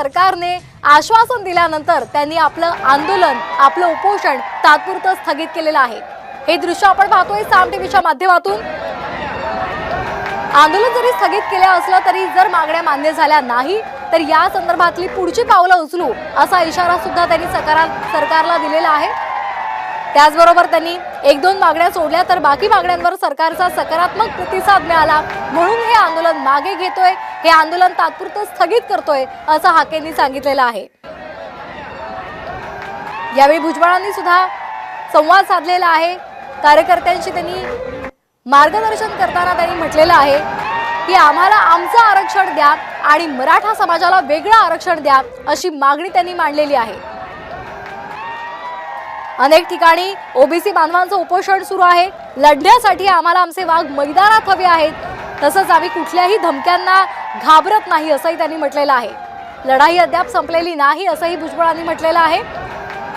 सरकारने आश्वासन दिल्यानंतर त्यांनी आपलं आंदोलन आपलं उपोषण तात्पुरतं स्थगित केलेलं आहे. हे दृश्य आपण पाहतोय साम टीव्हीच्या माध्यमातून. आंदोलन जरी स्थगित केलं असलं तरी जर मागण्या मान्य झाल्या नाही तर या संदर्भातली पुढची पावलं उचलू असा इशारा सुद्धा त्यांनी सरकारला दिलेला आहे. त्याचबरोबर त्यांनी एक दोन मागण्या सोडल्या तर बाकी मागण्यांवर सरकारचा सकारात्मक प्रतिसाद मिळाला. म्हणून हे आंदोलन मागे घेतोय हे आंदोलन तात्पुरतं स्थगित करतोय असं हाकेंनी सांगितलेलं आहे. यावेळी भुजबळांनी सुद्धा संवाद साधलेला आहे. कार्यकर्त्यांशी त्यांनी मार्गदर्शन करताना त्यांनी म्हटलेलं आहे की आम्हाला आमचं आरक्षण द्या आणि मराठा समाजाला वेगळं आरक्षण द्या अशी मागणी त्यांनी मांडलेली आहे. अनेक ठिकाणी ओबीसी बांधवांचं उपोषण सुरू आहे. लढण्यासाठी आम्हाला आमचे वाघ मैदानात हवे आहेत. तसंच आम्ही कुठल्याही धमक्यांना घाबरत नाही असंही त्यांनी म्हटलेलं आहे. लढाई अद्याप संपलेली नाही असंही भुजबळांनी म्हटलेलं आहे.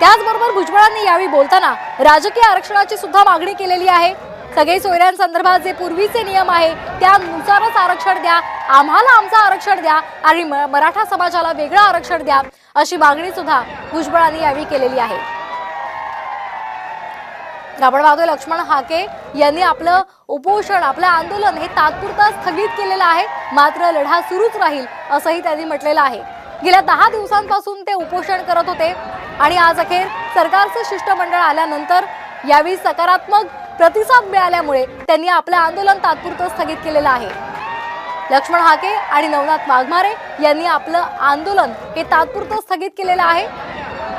त्याचबरोबर भुजबळांनी यावेळी बोलताना राजकीय आरक्षणाची सुद्धा मागणी केलेली आहे. सगळे सोयऱ्यांसंदर्भात जे पूर्वीचे नियम आहे त्यानुसारच आरक्षण द्या. आम्हाला आमचं आरक्षण द्या आणि म- मराठा समाजाला वेगळं आरक्षण द्या अशी मागणी सुद्धा भुजबळांनी यावेळी केलेली आहे. तर आपण पाहतोय लक्ष्मण हाके यांनी आपलं उपोषण आपलं आंदोलन हे तात्पुरता स्थगित केलेलं आहे. मात्र लढा सुरूच राहील असंही त्यांनी म्हटलेलं आहे. गेल्या दहा दिवसांपासून ते उपोषण करत होते आणि आज अखेर सरकारचं शिष्टमंडळ आल्यानंतर यावेळी सकारात्मक प्रतिसाद मिळाल्यामुळे त्यांनी आपलं आंदोलन तात्पुरतं स्थगित केलेलं आहे. लक्ष्मण हाके आणि नवनाथ वाघमारे यांनी आपलं आंदोलन हे तात्पुरतं स्थगित केलेलं आहे.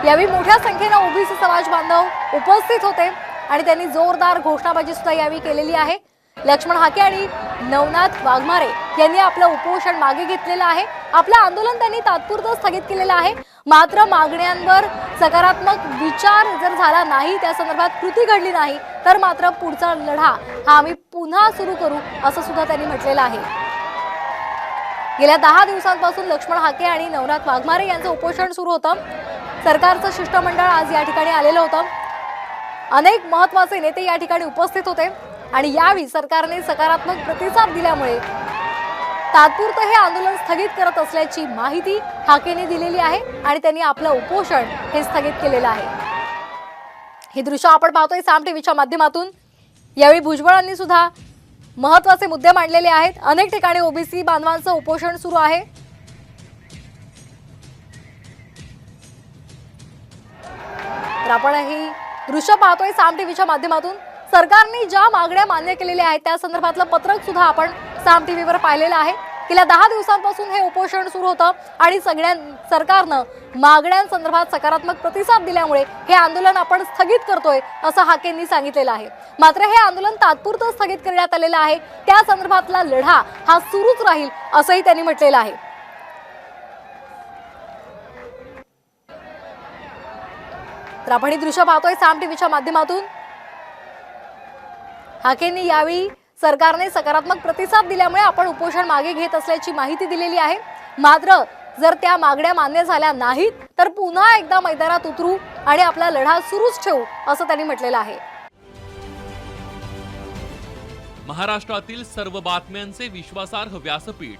यावेळी मोठ्या संख्येनं ओबीसी समाज बांधव उपस्थित होते. आणि त्यांनी जोरदार घोषणाबाजी सुद्धा यावेळी केलेली आहे. लक्ष्मण हाके आणि नवनाथ वाघमारे यांनी आपलं उपोषण मागे घेतलेलं आहे. आपलं आंदोलन त्यांनी तात्पुरतं स्थगित केलेलं आहे. मात्र मागण्यांवर सकारात्मक विचार जर झाला नाही त्या संदर्भात कृती घडली नाही तर मात्र पुढचा लढा हा आम्ही पुन्हा सुरू करू असं सुद्धा त्यांनी म्हटलेलं आहे. गेल्या दहा दिवसांपासून लक्ष्मण हाके आणि नवनाथ वाघमारे यांचं उपोषण सुरू होतं. सरकारचं शिष्टमंडळ आज या ठिकाणी आलेलं होतं. अनेक महत्त्वाचे नेते या ठिकाणी उपस्थित होते आणि यावेळी सरकारने सकारात्मक प्रतिसाद दिल्यामुळे तात्पुरतं हे आंदोलन स्थगित करत असल्याची माहिती हाकेने दिलेली आहे आणि त्यांनी आपलं उपोषण हे स्थगित केलेलं आहे. हे दृश्य आपण पाहतोय साम टीव्हीच्या माध्यमातून. यावेळी भुजबळांनी सुद्धा महत्त्वाचे मुद्दे मांडलेले आहेत. अनेक ठिकाणी ओबीसी बांधवांचं उपोषण सुरू आहे. तर आपण ही दृश्य पाहतोय साम टीव्हीच्या माध्यमातून. सरकारने ज्या मागण्या मान्य केलेल्या आहेत त्या संदर्भातलं पत्रक सुद्धा आपण साम टीव्हीवर पाहिलेलं आहे. गेल्या दहा दिवसांपासून हे उपोषण सुरू होतं आणि सगळ्या सरकारनं मागण्यांसंदर्भात सकारात्मक प्रतिसाद दिल्यामुळे हे आंदोलन आपण स्थगित करतोय असं हाकेंनी सांगितलेलं आहे. मात्र हे आंदोलन तात्पुरतं स्थगित करण्यात आलेलं आहे. त्या संदर्भातला लढा हा सुरूच राहील असंही त्यांनी म्हटलेलं आहे. तर आपण ही दृश्य पाहतोय साम टीव्हीच्या माध्यमातून. हाकेंनी यावेळी सरकारने सकारात्मक प्रतिसाद दिल्यामुळे आपण उपोषण मागे घेत असल्याची माहिती दिलेली आहे. मात्र जर त्या मागण्या मान्य झाल्या नाहीत तर पुन्हा एकदा मैदानात उतरू आणि आपला लढा सुरूच ठेवू असं त्यांनी म्हटलेलं आहे. महाराष्ट्रातील सर्व बातम्यांचे विश्वासार्ह व्यासपीठ.